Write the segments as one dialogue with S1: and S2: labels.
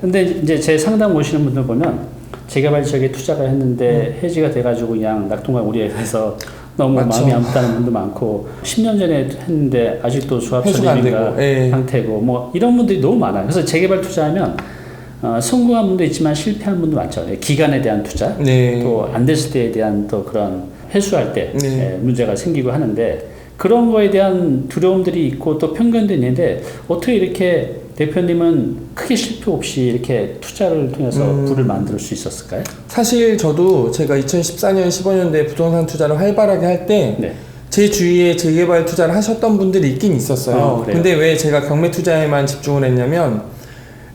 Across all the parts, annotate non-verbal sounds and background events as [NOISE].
S1: 근데 이제 제 상담 오시는 분들 보면 재개발 지역에 투자를 했는데 해지가 돼가지고 그냥 낙동강 우리에 가서 너무
S2: 맞죠.
S1: 마음이 아프다는 분도 많고 10년 전에 했는데 아직도
S2: 되고, 예.
S1: 상태고 뭐 이런 분들이 너무 많아요. 그래서 재개발 투자하면 어, 성공한 분도 있지만 실패한 분도 많죠. 예, 기간에 대한 투자
S2: 네.
S1: 또안 됐을 때에 대한 또 그런 회수할 때
S2: 네.
S1: 예, 문제가 생기고 하는데 그런 거에 대한 두려움들이 있고 또 편견도 있는데 어떻게 이렇게 대표님은 크게 실패 없이 이렇게 투자를 통해서
S2: 음.
S1: 부를 만들 수 있었을까요?
S2: 사실 저도 제가 2014년, 15년도에 부동산 투자를 활발하게 할때
S1: 네.
S2: 제 주위에 재개발 투자를 하셨던 분들이 있긴 있었어요.
S1: 아?
S2: 근데 왜 제가 경매 투자에만 집중을 했냐면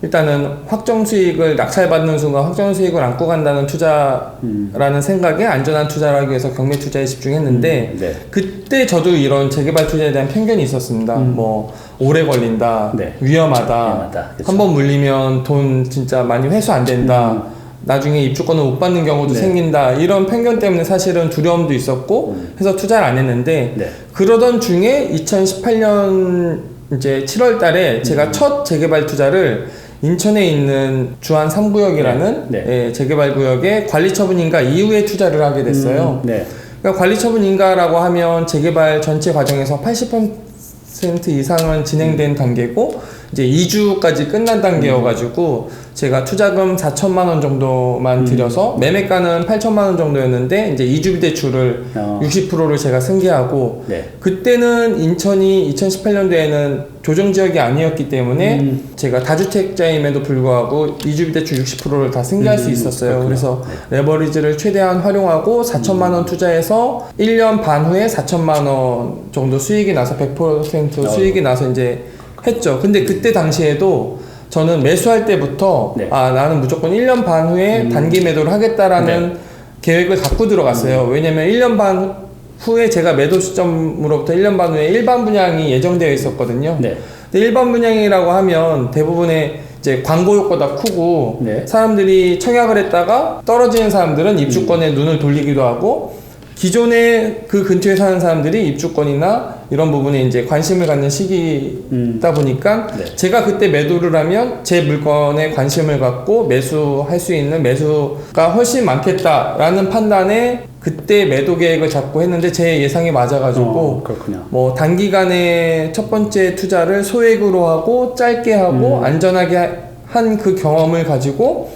S2: 일단은 확정 수익을 낙찰받는 순간 확정 수익을 안고 간다는 투자라는 생각에 안전한 투자를 하기 위해서 경매 투자에 집중했는데
S1: 음, 네.
S2: 그때 저도 이런 재개발 투자에 대한 편견이 있었습니다. 뭐 오래 걸린다,
S1: 음. 네.
S2: 위험하다,
S1: 위험하다. 그쵸.
S2: 한번 물리면 돈 진짜 많이 회수 안 된다. 나중에 입주권을 못 받는 경우도
S1: 음. 네.
S2: 생긴다. 이런 편견 때문에 사실은 두려움도 있었고 해서 투자를 안 했는데
S1: 네.
S2: 그러던 중에 2018년 이제 7월 달에 제가
S1: 음.
S2: 첫 재개발 투자를 인천에 있는 주안 3구역이라는
S1: 네.
S2: 예, 재개발 구역에 관리처분 인가 이후에 투자를 하게 됐어요.
S1: 음, 네.
S2: 그러니까 관리처분 인가라고 하면 재개발 전체 과정에서 80% 이상은 진행된 단계고 이제 2주까지 끝난 단계여가지고 제가 투자금 4천만 원 정도만 들여서 매매가는 8천만 원 정도였는데 이제 2주 대출을
S1: 어,
S2: 60%를 제가 승계하고
S1: 네.
S2: 그때는 인천이 2018년도에는 조정 지역이 아니었기 때문에
S1: 음.
S2: 제가 다주택자임에도 불구하고 이주비 대출 60%를 다 승계할 수
S1: 음,
S2: 있었어요.
S1: 그렇구나.
S2: 그래서 레버리지를 최대한 활용하고 4천만 원 투자해서 1년 반 후에 4천만 원 정도 수익이 나서 100% 수익이 나서 이제 했죠. 근데 그때 당시에도 저는 매수할 때부터
S1: 네.
S2: 아 나는 무조건 1년 반 후에
S1: 음.
S2: 단기 매도를 하겠다라는 계획을 갖고 들어갔어요. 왜냐면 1년 반 후에 제가 매도 시점으로부터 1년 반 후에 일반 분양이 예정되어 있었거든요.
S1: 네.
S2: 근데 일반 분양이라고 하면 대부분의 이제 광고 효과가 크고
S1: 네.
S2: 사람들이 청약을 했다가 떨어지는 사람들은 입주권에 눈을 돌리기도 하고 기존에 그 근처에 사는 사람들이 입주권이나 이런 부분에 이제 관심을 갖는 시기다
S1: 음.
S2: 보니까
S1: 네.
S2: 제가 그때 매도를 하면 제 물건에 관심을 갖고 매수할 수 있는 매수가 훨씬 많겠다라는 판단에 그때 매도 계획을 잡고 했는데 제 예상이 맞아가지고
S1: 어.
S2: 뭐 단기간에 첫 번째 투자를 소액으로 하고 짧게 하고
S1: 음.
S2: 안전하게 한 그 경험을 가지고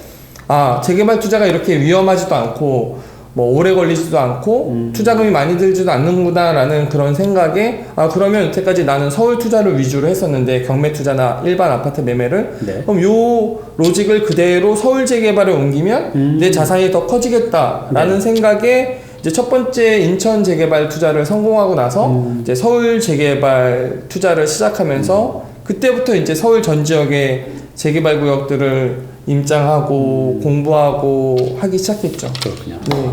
S2: 아 재개발 투자가 이렇게 위험하지도 않고 뭐 오래 걸리지도 않고
S1: 음.
S2: 투자금이 많이 들지도 않는구나라는 그런 생각에 아 그러면 여태까지 나는 서울 투자를 위주로 했었는데 경매 투자나 일반 아파트 매매를
S1: 네.
S2: 그럼 요 로직을 그대로 서울 재개발에 옮기면
S1: 음.
S2: 내 자산이 더 커지겠다라는 생각에 이제 첫 번째 인천 재개발 투자를 성공하고 나서
S1: 음.
S2: 이제 서울 재개발 투자를 시작하면서 그때부터 이제 서울 전 지역의 재개발 구역들을 임장하고 공부하고 하기 시작했죠.
S1: 그렇군요.
S2: 네.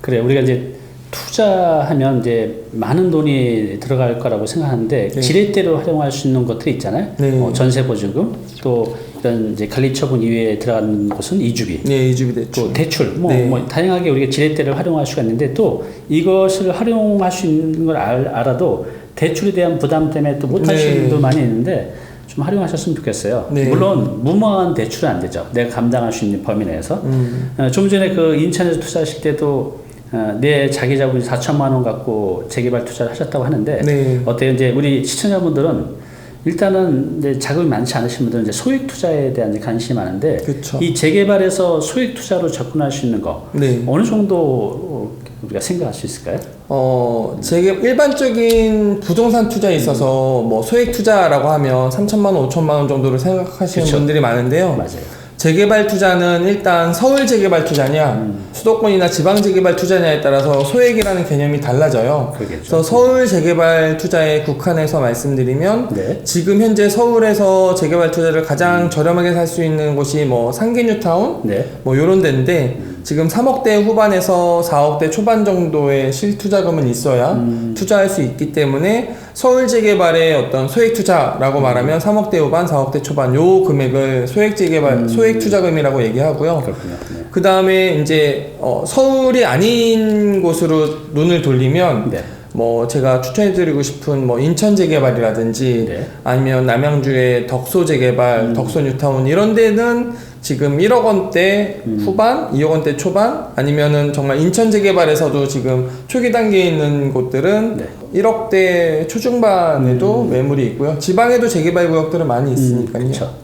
S1: 그래 우리가 이제 투자하면 이제 많은 돈이 들어갈 거라고 생각하는데
S2: 네.
S1: 지렛대로 활용할 수 있는 것들이 있잖아요.
S2: 네.
S1: 뭐 전세 보증금 또 이런 이제 관리처분 이외에 들어가는 곳은 이주비.
S2: 네, 이주비 대출.
S1: 또 대출 뭐,
S2: 네.
S1: 뭐 다양하게 우리가 지렛대를 활용할 수가 있는데 또 이것을 활용할 수 있는 걸 알, 알아도 대출에 대한 부담 때문에 또 못하시는
S2: 네.
S1: 분도 많이 있는데 좀 활용하셨으면 좋겠어요.
S2: 네.
S1: 물론 무모한 대출은 안 되죠. 내가 감당할 수 있는 범위 내에서.
S2: 음.
S1: 어, 좀 전에 그 인천에서 투자하실 때도 어, 내 자기 자본이 4천만 원 갖고 재개발 투자를 하셨다고 하는데
S2: 네.
S1: 어때요? 이제 우리 시청자분들은 일단은 이제 자금이 많지 않으신 분들은 이제 소액 투자에 대한 이제 관심이 많은데
S2: 그쵸.
S1: 이 재개발에서 소액 투자로 접근할 수 있는 거
S2: 네.
S1: 어느 정도 어, 우리가 생각할 수 있을까요?
S2: 어, 제게 일반적인 부동산 투자에 있어서 뭐 소액 투자라고 하면 3천만 원, 5천만 원 정도를 생각하시는
S1: 그쵸.
S2: 분들이 많은데요.
S1: 맞아요.
S2: 재개발 투자는 일단 서울 재개발 투자냐,
S1: 음.
S2: 수도권이나 지방 재개발 투자냐에 따라서 소액이라는 개념이 달라져요.
S1: 그러겠죠.
S2: 그래서 서울 재개발 투자에 국한해서 말씀드리면
S1: 네.
S2: 지금 현재 서울에서 재개발 투자를 가장 저렴하게 살 수 있는 곳이 뭐 상계뉴타운,
S1: 네.
S2: 뭐 요런 데인데 지금 3억대 후반에서 4억대 초반 정도의 실투자금은 있어야
S1: 음.
S2: 투자할 수 있기 때문에 서울 재개발의 어떤 소액 투자라고 말하면 3억대 후반, 4억대 초반 요 금액을 소액 재개발, 소액 투자금이라고 얘기하고요.
S1: 그렇군요. 네.
S2: 그 다음에 이제 어, 서울이 아닌 곳으로 눈을 돌리면
S1: 네.
S2: 뭐 제가 추천해드리고 싶은 뭐 인천 재개발이라든지
S1: 네.
S2: 아니면 남양주의 덕소 재개발,
S1: 음.
S2: 덕소 뉴타운 이런 데는 지금 1억 원대
S1: 음.
S2: 후반, 2억 원대 초반 아니면은 정말 인천 재개발에서도 지금 초기 단계에 있는 곳들은
S1: 네.
S2: 1억대 초중반에도 매물이 있고요. 지방에도 재개발 구역들은 많이 있으니까요.
S1: 음, 그렇죠.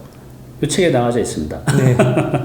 S1: 이 책에 나와져 있습니다.
S2: 네.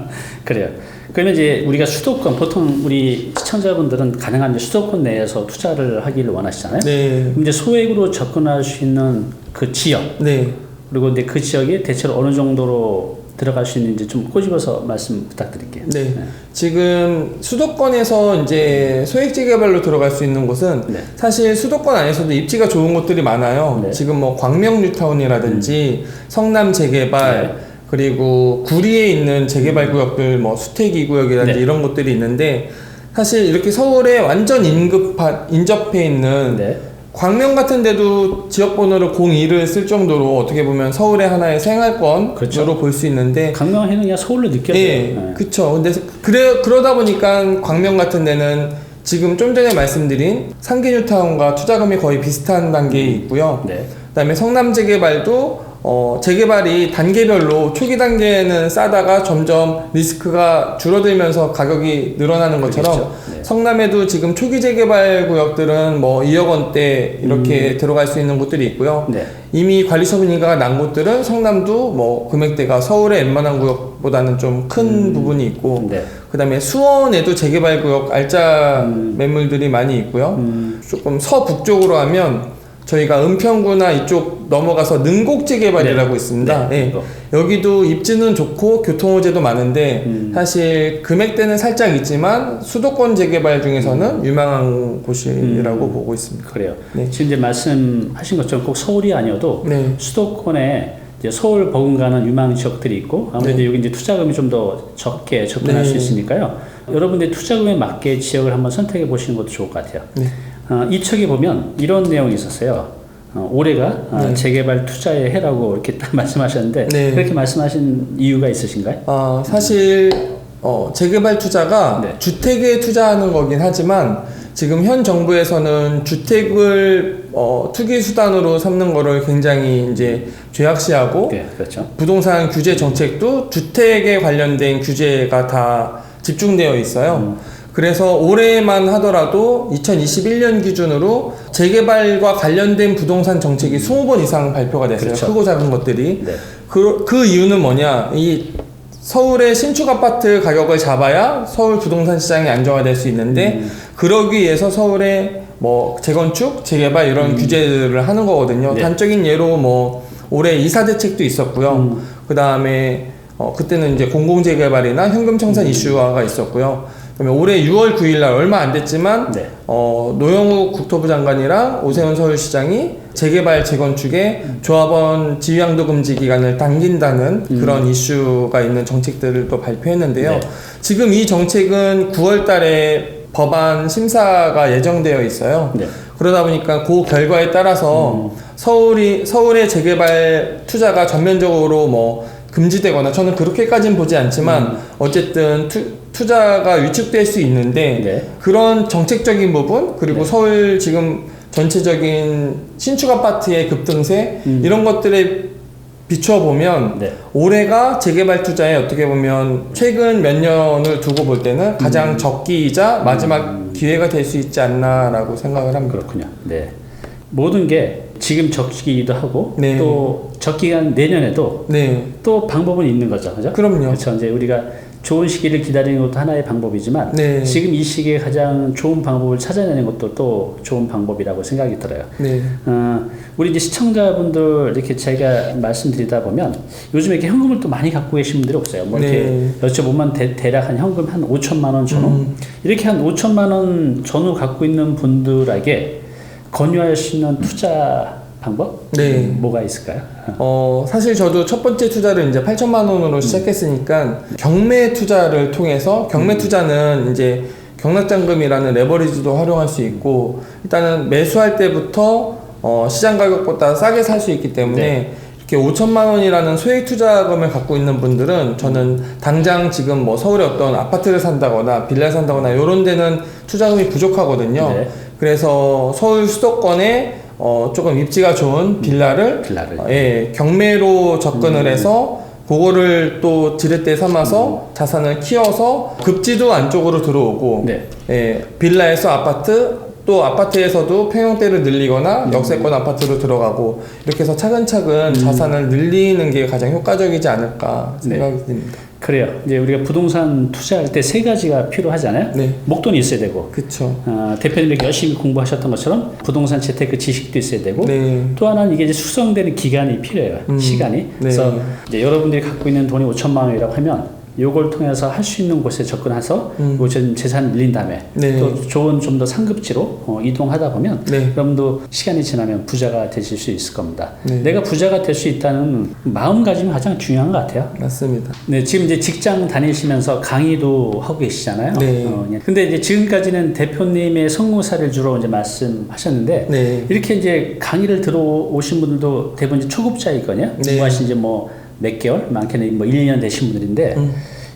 S2: [LAUGHS]
S1: 그래요. 그러면 이제 우리가 수도권 보통 우리 시청자분들은 가능한 수도권 내에서 투자를 하기를 원하시잖아요.
S2: 네.
S1: 이제 소액으로 접근할 수 있는 그 지역
S2: 네.
S1: 그리고 이제 그 지역에 대체로 어느 정도로 들어갈 수 있는지 좀 꼬집어서 말씀 부탁드릴게요.
S2: 네. 지금 수도권에서 이제 소액 재개발로 들어갈 수 있는 곳은
S1: 네.
S2: 사실 수도권 안에서도 입지가 좋은 곳들이 많아요.
S1: 네.
S2: 지금 뭐 광명 뉴타운이라든지 성남 재개발
S1: 네.
S2: 그리고 구리에 있는 재개발 구역들 뭐 수태기 구역이라든지
S1: 네.
S2: 이런 곳들이 있는데 사실 이렇게 서울에 완전 인급한 인접해 있는
S1: 네.
S2: 광명 같은 데도 지역번호를 02를 쓸 정도로 어떻게 보면 서울의 하나의 생활권으로
S1: 그렇죠.
S2: 볼 수 있는데
S1: 강명해는 그냥 서울로 느껴져요.
S2: 네,
S1: 네.
S2: 그쵸. 근데 그래 그러다 보니까 광명 같은 데는 지금 좀 전에 말씀드린 상계뉴타운과 투자금이 거의 비슷한 단계에 있고요.
S1: 네.
S2: 그다음에 성남 재개발도 어, 재개발이 단계별로 초기 단계에는 싸다가 점점 리스크가 줄어들면서 가격이 늘어나는 것처럼
S1: 그렇죠. 네.
S2: 성남에도 지금 초기 재개발 구역들은 뭐 2억 원대 이렇게 들어갈 수 있는 곳들이 있고요.
S1: 네.
S2: 이미 관리 처분 인가가 난 곳들은 성남도 뭐 금액대가 서울의 웬만한 구역보다는 좀큰 부분이 있고
S1: 네.
S2: 그다음에 수원에도 재개발 구역 알짜
S1: 음.
S2: 매물들이 많이 있고요.
S1: 음,
S2: 조금 서북쪽으로 하면 저희가 은평구나 이쪽 넘어가서 능곡 재개발이라고 있습니다.
S1: 네.
S2: 예.
S1: 이거.
S2: 여기도 입지는 좋고 교통 호재도 많은데
S1: 음.
S2: 사실 금액대는 살짝 있지만 수도권 재개발 중에서는 유망한 곳이라고
S1: 음.
S2: 보고 있습니다.
S1: 그래요.
S2: 네.
S1: 지금 이제 말씀하신 것처럼 꼭 서울이 아니어도
S2: 네.
S1: 수도권에 이제 서울 버금가는 유망 지역들이 있고 아무래도
S2: 네.
S1: 여기 이제 투자금이 좀 더 적게 접근할
S2: 네.
S1: 수 있으니까요. 여러분들 투자금에 맞게 지역을 한번 선택해 보시는 것도 좋을 것 같아요.
S2: 네.
S1: 어, 이 책에 보면 이런 내용이 있었어요. 어, 올해가 어,
S2: 네.
S1: 재개발 투자의 해라고 이렇게 딱 [LAUGHS] 말씀하셨는데
S2: 네.
S1: 그렇게 말씀하신 이유가 있으신가요?
S2: 아, 사실 어, 재개발 투자가
S1: 네.
S2: 주택에 투자하는 거긴 하지만 지금 현 정부에서는 주택을 어, 투기 수단으로 삼는 거를 굉장히 이제 죄악시하고
S1: 네, 그렇죠.
S2: 부동산 규제 정책도 주택에 관련된 규제가 다 집중되어 있어요. 그래서 올해만 하더라도 2021년 기준으로 재개발과 관련된 부동산 정책이 20번 이상 발표가 됐어요.
S1: 그렇죠.
S2: 크고 작은 것들이.
S1: 네.
S2: 그, 그 이유는 뭐냐? 이 서울의 신축 아파트 가격을 잡아야 서울 부동산 시장이 안정화될 수 있는데
S1: 음.
S2: 그러기 위해서 서울에 뭐 재건축, 재개발 이런 규제들을 하는 거거든요.
S1: 음. 네.
S2: 단적인 예로 뭐 올해 이사 대책도 있었고요.
S1: 음.
S2: 그 다음에 어, 그때는 이제 공공재개발이나 현금 청산
S1: 음.
S2: 이슈화가 있었고요. 그다음에 올해 6월 9일 날 얼마 안 됐지만
S1: 네.
S2: 어, 노영욱 국토부 장관이랑 오세훈 서울시장이 재개발 재건축에 조합원 지위양도 금지 기간을 당긴다는 그런 이슈가 있는 정책들을 또 발표했는데요.
S1: 네.
S2: 지금 이 정책은 9월 달에 법안 심사가 예정되어 있어요.
S1: 네.
S2: 그러다 보니까 그 결과에 따라서 서울이 서울의 재개발 투자가 전면적으로 뭐 금지되거나 저는 그렇게까지는 보지 않지만 어쨌든 투, 투자가 위축될 수 있는데
S1: 네.
S2: 그런 정책적인 부분 그리고
S1: 네.
S2: 서울 지금 전체적인 신축 아파트의 급등세
S1: 음.
S2: 이런 것들에 비추어 보면
S1: 네.
S2: 올해가 재개발 투자에 어떻게 보면 최근 몇 년을 두고 볼 때는
S1: 음.
S2: 가장 적기이자 마지막 기회가 될 수 있지 않나라고 생각을 합니다.
S1: 그렇군요. 네. 모든 게 지금 적기기도 하고
S2: 네.
S1: 또 적기가 내년에도
S2: 네,
S1: 또 방법은 있는 거죠. 그죠?
S2: 그럼요.
S1: 그렇죠. 이제 우리가 좋은 시기를 기다리는 것도 하나의 방법이지만
S2: 네.
S1: 지금 이 시기에 가장 좋은 방법을 찾아내는 것도 또 좋은 방법이라고 생각이 들어요.
S2: 네,
S1: 어, 우리 이제 시청자분들 이렇게 제가 말씀드리다 보면 요즘에 이렇게 현금을 또 많이 갖고 계신 분들이 없어요. 뭐 이렇게
S2: 네.
S1: 여쭤보면 대, 대략 한 현금 한 5천만 원 전후
S2: 음.
S1: 이렇게 한 5천만 원 전후 갖고 있는 분들에게 권유할 수 있는 투자 방법
S2: 네.
S1: 뭐가 있을까요?
S2: 어, 사실 저도 첫 번째 투자를 이제 8천만 원으로 시작했으니까 경매 투자를 통해서 경매 투자는 이제 경락잔금이라는 레버리지도 활용할 수 있고 일단은 매수할 때부터 어, 시장 가격보다 싸게 살 수 있기 때문에
S1: 네.
S2: 이렇게 5천만 원이라는 소액 투자금을 갖고 있는 분들은 저는 당장 지금 뭐 서울에 어떤 아파트를 산다거나 빌라를 산다거나 이런 데는 투자금이 부족하거든요.
S1: 네.
S2: 그래서 서울 수도권에 어, 조금 입지가 좋은 빌라를
S1: 빌라를.
S2: 어, 예, 경매로 접근을 해서 그거를 또 지렛대 삼아서 자산을 키워서 급지도 안쪽으로 들어오고
S1: 네.
S2: 예, 빌라에서 아파트 또 아파트에서도 평형대를 늘리거나 역세권 아파트로 들어가고 이렇게 해서 차근차근 자산을 늘리는 게 가장 효과적이지 않을까 생각이 듭니다.
S1: 그래요. 이제 우리가 부동산 투자할 때 세 가지가 필요하잖아요.
S2: 네,
S1: 목돈이 있어야 되고,
S2: 그쵸.
S1: 어, 대표님이 열심히 공부하셨던 것처럼 부동산 재테크 지식도 있어야 되고,
S2: 네,
S1: 또 하나는 이게 이제 숙성되는 기간이 필요해요.
S2: 음,
S1: 시간이.
S2: 네.
S1: 그래서 이제 여러분들이 갖고 있는 돈이 5천만 원이라고 하면 요걸 통해서 할 수 있는 곳에 접근해서
S2: 음.
S1: 요 재- 재산 늘린 다음에
S2: 네.
S1: 또 좋은 좀 더 상급지로 어, 이동하다 보면
S2: 네,
S1: 여러분도 시간이 지나면 부자가 되실 수 있을 겁니다.
S2: 네.
S1: 내가 부자가 될 수 있다는 마음가짐이 가장 중요한 것 같아요.
S2: 맞습니다.
S1: 네, 지금 이제 직장 다니시면서 강의도 하고 계시잖아요.
S2: 네.
S1: 어, 예. 근데 이제 지금까지는 대표님의 성공사를 주로 이제 말씀하셨는데
S2: 네,
S1: 이렇게 이제 강의를 들어오신 분들도 대부분 이제 초급자이거든요.
S2: 네.
S1: 공부하신 이제 뭐 몇 개월, 많게는 뭐 1, 2년 되신 분들인데
S2: 음.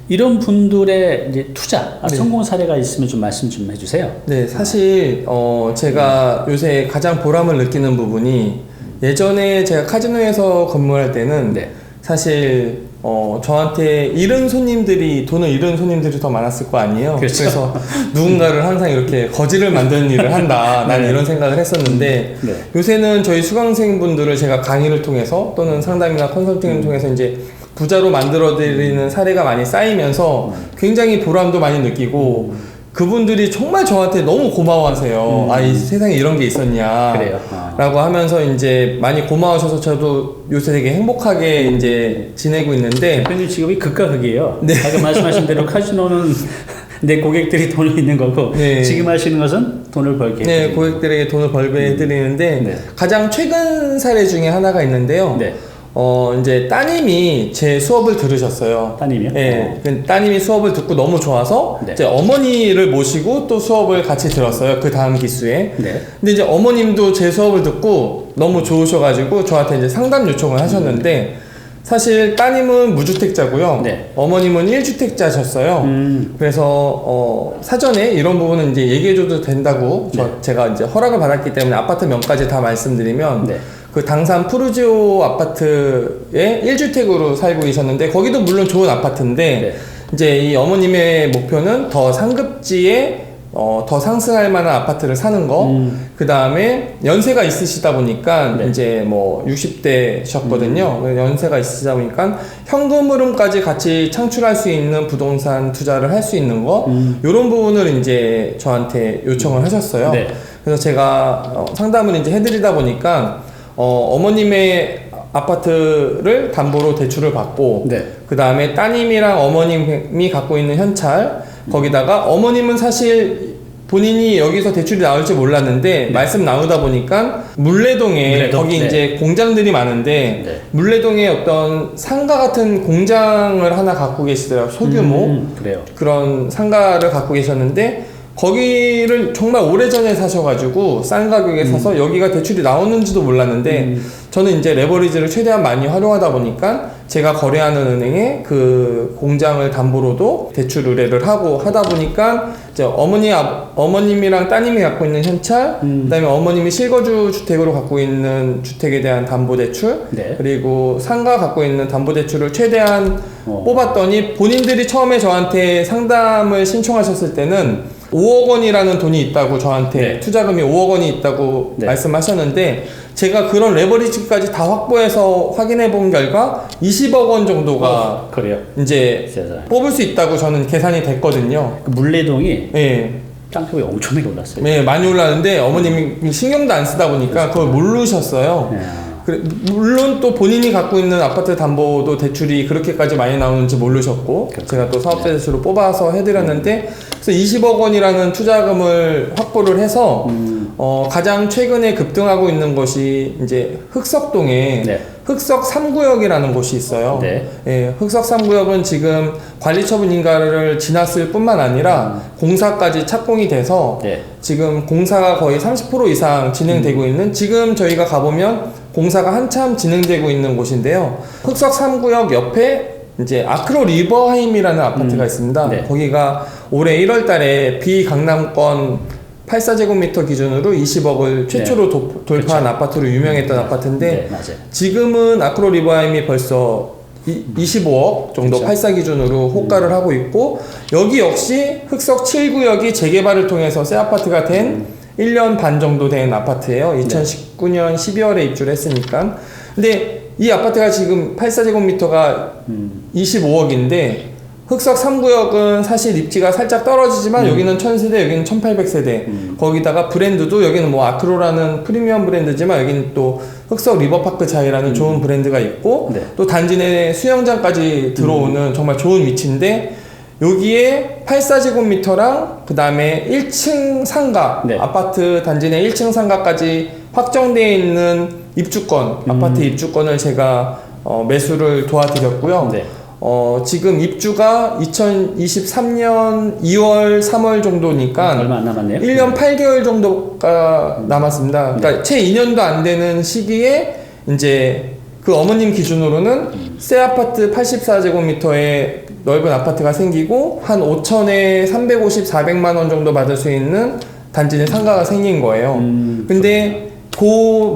S1: 이런 분들의 이제 투자, 아,
S2: 네.
S1: 성공 사례가 있으면 좀 말씀 좀 해주세요.
S2: 네, 사실 어 제가 요새 가장 보람을 느끼는 부분이 예전에 제가 카지노에서 근무할 때는
S1: 네.
S2: 사실 어 저한테 잃은 손님들이 돈을 잃은 손님들이 더 많았을 거 아니에요.
S1: 그렇죠.
S2: 래서 누군가를 항상 이렇게 거지를 만드는 일을 한다. [LAUGHS] 난
S1: 네.
S2: 이런 생각을 했었는데
S1: 네.
S2: 요새는 저희 수강생분들을 제가 강의를 통해서 또는 상담이나 컨설팅을 통해서 이제 부자로 만들어 드리는 사례가 많이 쌓이면서 굉장히 보람도 많이 느끼고 그분들이 정말 저한테 너무 고마워하세요.
S1: 음.
S2: 아, 이 세상에 이런 게 있었냐.
S1: 그래요. 어.
S2: 라고 하면서 이제 많이 고마워하셔서 저도 요새 되게 행복하게 이제 지내고 있는데
S1: 대표님 직업이 극과 극이에요.
S2: 네.
S1: 아까 말씀하신 대로 카지노는 [LAUGHS] 내 고객들이 돈을 있는 거고
S2: 네.
S1: 지금 하시는 것은 돈을 벌게.
S2: 네, 고객들에게 돈을 벌게 해드리는데
S1: 네.
S2: 가장 최근 사례 중에 하나가 있는데요.
S1: 네.
S2: 어, 이제 따님이 제 수업을 들으셨어요.
S1: 따님이요?
S2: 네, 그 따님이 수업을 듣고 너무 좋아서
S1: 네.
S2: 이제 어머니를 모시고 또 수업을 같이 들었어요. 그 다음 기수에.
S1: 네.
S2: 근데 이제 어머님도 제 수업을 듣고 너무 좋으셔가지고 저한테 이제 상담 요청을 하셨는데 사실 따님은 무주택자고요.
S1: 네.
S2: 어머님은 1주택자셨어요.
S1: 음,
S2: 그래서 어, 사전에 이런 부분은 이제 얘기해줘도 된다고 저-
S1: 네.
S2: 제가 이제 허락을 받았기 때문에 아파트 명까지 다 말씀드리면
S1: 네.
S2: 그 당산 푸르지오 아파트에 1주택으로 살고 계셨는데 거기도 물론 좋은 아파트인데
S1: 네.
S2: 이제 이 어머님의 목표는 더 상급지에 어, 더 상승할 만한 아파트를 사는 거.
S1: 음.
S2: 그 다음에 연세가 있으시다 보니까
S1: 네. 음.
S2: 이제 뭐 60대셨거든요. 연세가 있으시다 보니까 현금 흐름까지 같이 창출할 수 있는 부동산 투자를 할 수 있는 거.
S1: 음.
S2: 이런 부분을 이제 저한테 요청을 하셨어요.
S1: 네.
S2: 그래서 제가 어, 상담을 이제 해드리다 보니까 어, 어머님의 아파트를 담보로 대출을 받고
S1: 네.
S2: 그 다음에 따님이랑 어머님이 갖고 있는 현찰 거기다가 어머님은 사실 본인이 여기서 대출이 나올지 몰랐는데 말씀 나누다 보니까 물레동에
S1: 물레동,
S2: 거기
S1: 네.
S2: 이제 공장들이 많은데
S1: 네.
S2: 물레동에 어떤 상가 같은 공장을 하나 갖고 계시더라고요 소규모
S1: 음, 그래요.
S2: 그런 상가를 갖고 계셨는데 거기를 정말 오래전에 사셔가지고 싼 가격에 사서 여기가 대출이 나오는지도 몰랐는데
S1: 음.
S2: 저는 이제 레버리지를 최대한 많이 활용하다 보니까 제가 거래하는 은행에 그 공장을 담보로도 대출 의뢰를 하고 하다 보니까 이제 어머니 아, 어머님이랑 따님이 갖고 있는 현찰
S1: 음.
S2: 그다음에 어머님이 실거주 주택으로 갖고 있는 주택에 대한 담보 대출
S1: 네.
S2: 그리고 상가 갖고 있는 담보 대출을 최대한
S1: 어.
S2: 뽑았더니 본인들이 처음에 저한테 상담을 신청하셨을 때는 5억 원이라는 돈이 있다고 저한테
S1: 네.
S2: 투자금이 5억 원이 있다고
S1: 네.
S2: 말씀하셨는데 제가 그런 레버리지까지 다 확보해서 확인해 본 결과 20억 원 정도가
S1: 어, 그래요.
S2: 이제
S1: 세상에.
S2: 뽑을 수 있다고 저는 계산이 됐거든요.
S1: 그 물레동이
S2: 예.
S1: 땅값이 엄청나게 올랐어요.
S2: 네, 많이 올랐는데 어머님이 신경도 안 쓰다 보니까 그걸 모르셨어요.
S1: 네.
S2: 그래, 물론 또 본인이 갖고 있는 아파트 담보도 대출이 그렇게까지 많이 나오는지 모르셨고 제가 또 사업자 대출로 뽑아서 해드렸는데 그래서 20억 원이라는 투자금을 확보를 해서
S1: 음,
S2: 어, 가장 최근에 급등하고 있는 것이 이제 흑석동에
S1: 네.
S2: 흑석 3구역이라는 곳이 있어요.
S1: 네.
S2: 예, 흑석 3구역은 지금 관리처분 인가를 지났을 뿐만 아니라 공사까지 착공이 돼서
S1: 네.
S2: 지금 공사가 거의 30% 이상 진행되고 있는 지금 저희가 가보면 공사가 한참 진행되고 있는 곳인데요. 흑석 3구역 옆에 이제 아크로 리버하임이라는 아파트가 있습니다.
S1: 네.
S2: 거기가 올해 1월 달에 비강남권 84제곱미터 기준으로 20억을 최초로 도- 돌파한 아파트로 유명했던 아파트인데
S1: 네.
S2: 지금은 아크로 리바임이 벌써 이, 25억 정도
S1: 그렇죠.
S2: 84 기준으로 호가를 하고 있고 여기 역시 흑석 7구역이 재개발을 통해서 새 아파트가 된 1년 반 정도 된 아파트예요. 2019년 12월에 입주를 했으니까. 근데 이 아파트가 지금 84제곱미터가
S1: 음.
S2: 25억인데 흑석 3구역은 사실 입지가 살짝 떨어지지만 여기는 1000세대, 여기는 1800세대.
S1: 음.
S2: 거기다가 브랜드도 여기는 뭐 아크로라는 프리미엄 브랜드지만 여기는 또 흑석 리버파크 자이라는 좋은 브랜드가 있고
S1: 네.
S2: 또 단지 내 수영장까지 들어오는 정말 좋은 위치인데 여기에 84제곱미터랑 그 다음에 1층 상가
S1: 네.
S2: 아파트 단지 내 1층 상가까지 확정되어 있는 입주권 아파트 입주권을 제가 어, 매수를 도와드렸고요.
S1: 네.
S2: 어, 지금 입주가 2023년 2월, 3월 정도니까
S1: 얼마 안 남았네요.
S2: 1년 8개월 정도가 남았습니다. 그러니까 채 2년도 안 되는 시기에 이제 그 어머님 기준으로는 새 아파트 84제곱미터의 넓은 아파트가 생기고 한 5천에 350, 400만 원 정도 받을 수 있는 단지 내 상가가 생긴 거예요.
S1: 음,
S2: 근데 그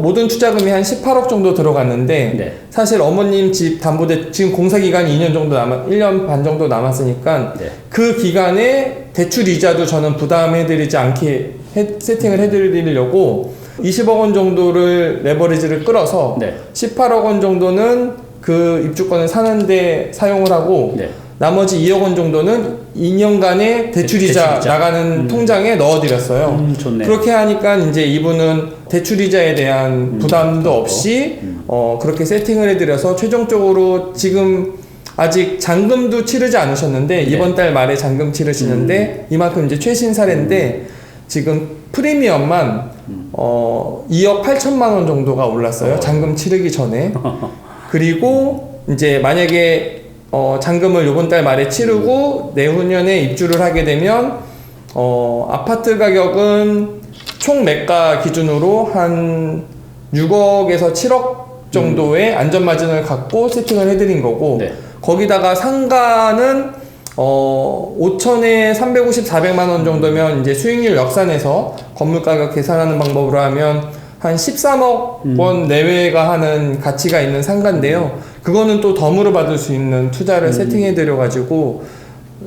S2: 모든 투자금이 한 18억 정도 들어갔는데
S1: 네.
S2: 사실 어머님 집 담보대 지금 공사 기간이 2년 정도 남았 1년 반 정도 남았으니까
S1: 네.
S2: 그 기간에 대출 이자도 저는 부담해 드리지 않게 해- 세팅을 해 드리려고 20억 원 정도를 레버리지를 끌어서
S1: 네.
S2: 18억 원 정도는 그 입주권을 사는데 사용을 하고
S1: 네.
S2: 나머지 2억 원 정도는 2년간의 대출이자
S1: 대출이자.
S2: 나가는 통장에 넣어드렸어요.
S1: 음, 좋네.
S2: 그렇게 하니까 이제 이분은 대출이자에 대한
S1: 음,
S2: 부담도 없이 어, 그렇게 세팅을 해드려서 최종적으로 지금 아직 잔금도 치르지 않으셨는데
S1: 네.
S2: 이번 달 말에 잔금 치르시는데
S1: 음.
S2: 이만큼 이제 최신 사례인데 지금 프리미엄만
S1: 음.
S2: 어, 2억 8천만 원 정도가 올랐어요.
S1: 어.
S2: 잔금 치르기 전에. [LAUGHS] 그리고 이제 만약에 어, 잔금을 이번 달 말에 치르고 내후년에 입주를 하게 되면 어, 아파트 가격은 총 매가 기준으로 한 6억에서 7억 정도의 안전 마진을 갖고 세팅을 해드린 거고
S1: 네.
S2: 거기다가 상가는 어 5천에 350, 400만 원 정도면 이제 수익률 역산해서 건물 가격 계산하는 방법으로 하면 한 13억 원 내외가 하는 가치가 있는 상가인데요. 그거는 또 덤으로 받을 수 있는 투자를 세팅해 드려 가지고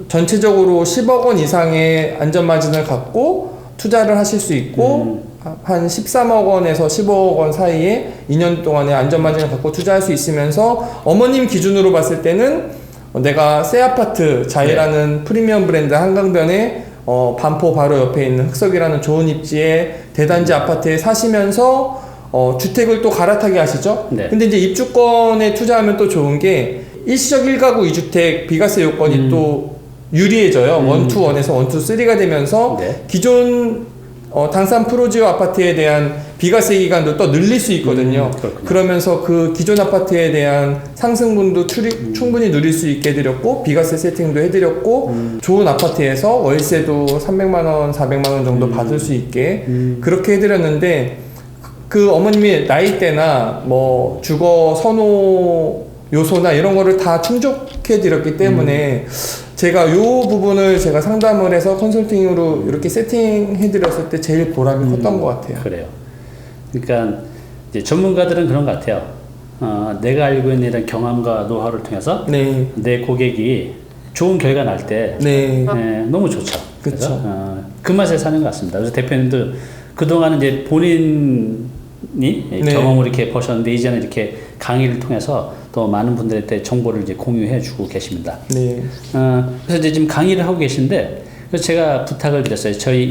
S2: 전체적으로 10억 원 이상의 안전 마진을 갖고 투자를 하실 수 있고 한 13억 원에서 15억 원 사이에 2년 동안의 안전 마진을 갖고 투자할 수 있으면서 어머님 기준으로 봤을 때는 내가 새 아파트 자이라는 프리미엄 브랜드 한강변에 어, 반포 바로 옆에 있는 흑석이라는 좋은 입지의 대단지 아파트에 사시면서 어, 주택을 또 갈아타게 하시죠.
S1: 네.
S2: 근데 이제 입주권에 투자하면 또 좋은 게 일시적 1가구 2주택 비과세 요건이 또 유리해져요.
S1: 음.
S2: 원투 원에서 원투 쓰리가 되면서
S1: 네.
S2: 기존 어, 당산 프로지오 아파트에 대한 비과세 기간도 또 늘릴 수 있거든요.
S1: 음.
S2: 그러면서 그 기존 아파트에 대한 상승분도 추리,
S1: 음.
S2: 충분히 누릴 수 있게 해드렸고 비과세 세팅도 해드렸고
S1: 음.
S2: 좋은 아파트에서 월세도 300만 원, 400만 원 정도
S1: 음.
S2: 받을 수 있게 그렇게 해드렸는데 그 어머님의 나이대나 뭐 주거 선호 요소나 이런 거를 다 충족해 드렸기 때문에 제가 요 부분을 제가 상담을 해서 컨설팅으로 이렇게 세팅해 드렸을 때 제일 보람이 컸던 것 같아요.
S1: 그래요. 그러니까 이제 전문가들은 그런 것 같아요. 어, 내가 알고 있는 이런 경험과 노하우를 통해서
S2: 네.
S1: 내 고객이 좋은 결과 날때
S2: 네.
S1: 예, 너무 좋죠. 그래서, 어, 그 맛에 사는 것 같습니다. 그래서 대표님도 그동안은 이제 본인 이
S2: 네.
S1: 경험을 이렇게 보셨는데 이제는 이렇게 강의를 통해서 또 많은 분들한테 정보를 이제 공유해 주고 계십니다.
S2: 네.
S1: 어, 그래서 이제 지금 강의를 하고 계신데 그래서 제가 부탁을 드렸어요. 저희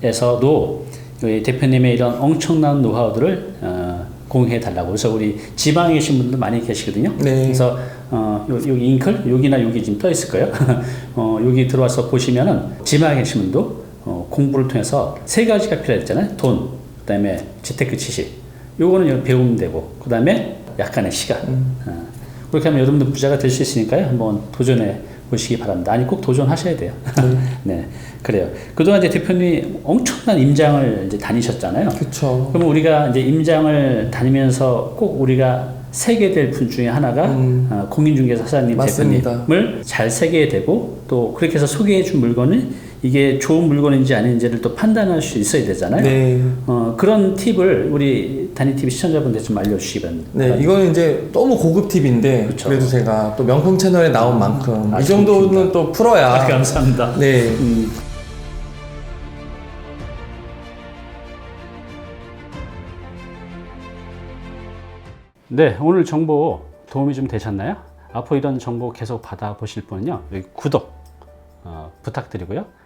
S1: 잉클에서도 대표님의 이런 엄청난 노하우들을 어, 공유해 달라고. 그래서 우리 지방에 계신 분들 많이 계시거든요.
S2: 네.
S1: 그래서 어, 요, 여기 잉클 여기나 여기 지금 떠 있을 거예요. [LAUGHS] 어, 여기 들어와서 보시면은 지방에 계신 분도 어, 공부를 통해서 세 가지가 필요했잖아요. 돈, 그 다음에 재테크 지식. 요거는 배우면 되고 그 다음에 약간의 시간. 어, 그렇게 하면 여러분들 부자가 될 수 있으니까요. 한번 도전해 보시기 바랍니다. 아니 꼭 도전하셔야 돼요. 네, [LAUGHS] 그래요. 그동안 이제 대표님이 엄청난 임장을 이제 다니셨잖아요.
S2: 그쵸.
S1: 그러면 우리가 이제 임장을 다니면서 꼭 우리가 세계될 분 중에 하나가
S2: 음.
S1: 어, 공인중개사 사장님
S2: 맞습니다.
S1: 대표님을 잘 세계야 되고 또 그렇게 해서 소개해 준 물건이 이게 좋은 물건인지 아닌지를 또 판단할 수 있어야 되잖아요.
S2: 네.
S1: 어, 그런 팁을 우리 단위 TV 시청자분들 좀 알려주시기 바랍니다.
S2: 네, 이거는 이제 너무 고급 팁인데
S1: 그쵸.
S2: 그래도 제가 또 명품 채널에 나온 만큼
S1: 아,
S2: 이 정도는 또 풀어야
S1: 아, 감사합니다.
S2: 네.
S1: 음, 네, 오늘 정보 도움이 좀 되셨나요? 앞으로 이런 정보 계속 받아보실 분은요, 여기 구독 어, 부탁드리고요.